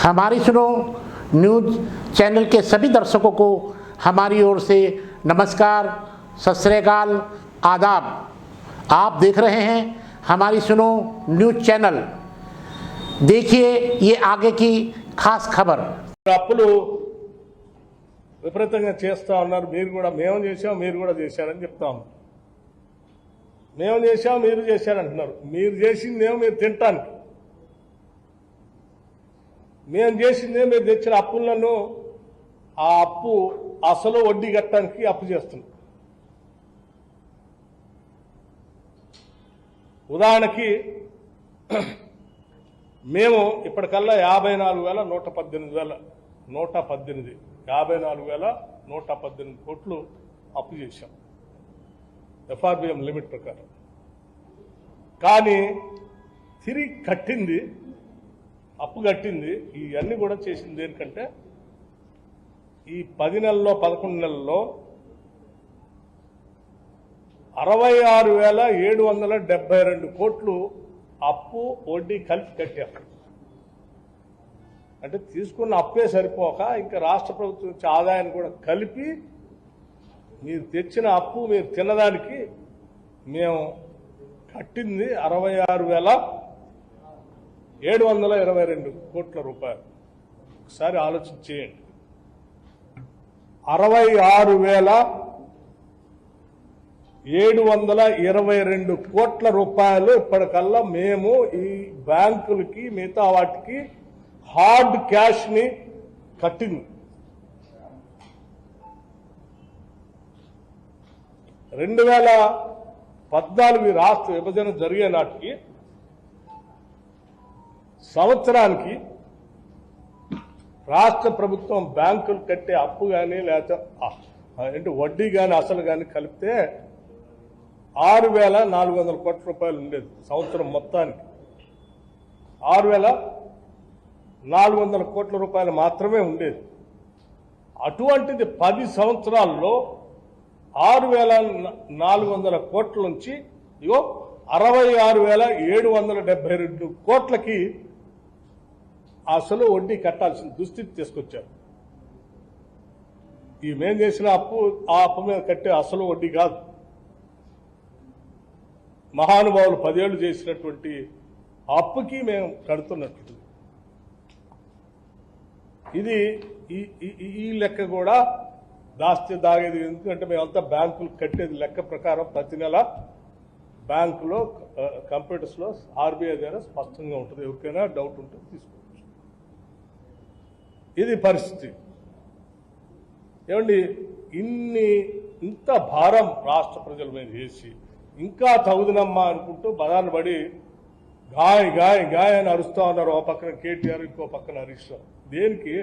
हमारी सुनो news channel के सभी दर्शकों को हमारी ओर से नमस्कार सत श्रीकाल आदाब आप देख रहे हैं हमारी सुनो न्यूज चैनल देखिए ये आगे की खास खबर అప్పులు విపరీతంగా చేస్తా ఉన్నారు మీరు కూడా మేము చేసాం మీరు కూడా చేశారని చెప్తాం మేము చేసాం మీరు చేశారంటున్నారు మీరు చేసిందేమో మీరు తినటానికి మేము చేసిందే మీరు తెచ్చిన అప్పులను ఆ అప్పు అసలు వడ్డీ కట్టడానికి అప్పు చేస్తున్నాం. ఉదాహరణకి మేము ఇప్పటికల్లా యాభై నాలుగు వేల నూట పద్దెనిమిది వేల నూట పద్దెనిమిది యాభై నాలుగు వేల నూట పద్దెనిమిది కోట్లు అప్పు చేశాం. ఎఫ్ఆర్బిఎం లిమిట్ ప్రకారం. కానీ తిరిగి కట్టింది అప్పు కట్టింది. ఇవన్నీ కూడా చేసింది దేనికంటే ఈ పది నెలల్లో పదకొండు నెలల్లో అరవై ఆరు వేల ఏడు వందల డెబ్బై రెండు కోట్లు అప్పు వడ్డీ కలిపి కట్టారు అంటే తీసుకున్న అప్పే సరిపోక ఇంకా రాష్ట్ర ప్రభుత్వం నుంచి ఆదాయాన్ని కూడా కలిపి మీరు తెచ్చిన అప్పు మీరు తినడానికి మేము కట్టింది అరవై ఆరు వేల ఏడు వందల ఇరవై రెండు కోట్ల రూపాయలు. ఒకసారి ఆలోచన చేయండి. అరవై ఆరు వేల ఏడు వందల ఇరవై రెండు కోట్ల రూపాయలు ఇప్పటికల్లా మేము ఈ బ్యాంకులకి మిగతా వాటికి హార్డ్ క్యాష్ని కట్టింది. రెండు వేల పద్నాలుగు రాష్ట్ర విభజన జరిగే నాటికి సంవత్సరానికి రాష్ట్ర ప్రభుత్వం బ్యాంకులు కట్టే అప్పు కానీ లేకపోతే ఆ, వడ్డీ కానీ అసలు కానీ కలిపితే ఆరు వేల నాలుగు వందల కోట్ల రూపాయలు ఉండేది సంవత్సరం మొత్తానికి. ఆరు వేల నాలుగు వందల కోట్ల రూపాయలు మాత్రమే ఉండేది. అటువంటిది పది సంవత్సరాల్లో ఆరు వేల నాలుగు వందల కోట్ల నుంచి ఇగో అరవై ఆరు వేల ఏడు వందల డెబ్బై రెండు కోట్లకి అసలు వడ్డీ కట్టాల్సిన దుస్థితి తీసుకొచ్చారు. ఈ మేం చేసిన అప్పు ఆ అప్పు మీద కట్టే అసలు వడ్డీ కాదు. మహానుభావులు పదేళ్ళు చేసినటువంటి అప్పుకి మేము కడుతున్నట్టు. ఇది ఈ ఈ- లెక్క కూడా దాస్తే దాగేది ఎందుకంటే మేమంతా బ్యాంకులు కట్టేది లెక్క ప్రకారం ప్రతి నెల బ్యాంకులో కంప్యూటర్స్లో ఆర్బీఐ ద్వారా స్పష్టంగా ఉంటుంది. ఎవరికైనా డౌట్ ఉంటే తీసుకోవచ్చు ఇది పరిస్థితి. ఏమండి ఇన్ని ఇంత భారం రాష్ట్ర ప్రజల మీద వేసి ఇంకా తగుదనమ్మా అనుకుంటూ బదాన్ని పడి గాయ గాయ గాయ అని అరుస్తా ఉన్నారు ఓ పక్కన కేటీఆర్ ఇంకో పక్కన హరీష్ దేనికి?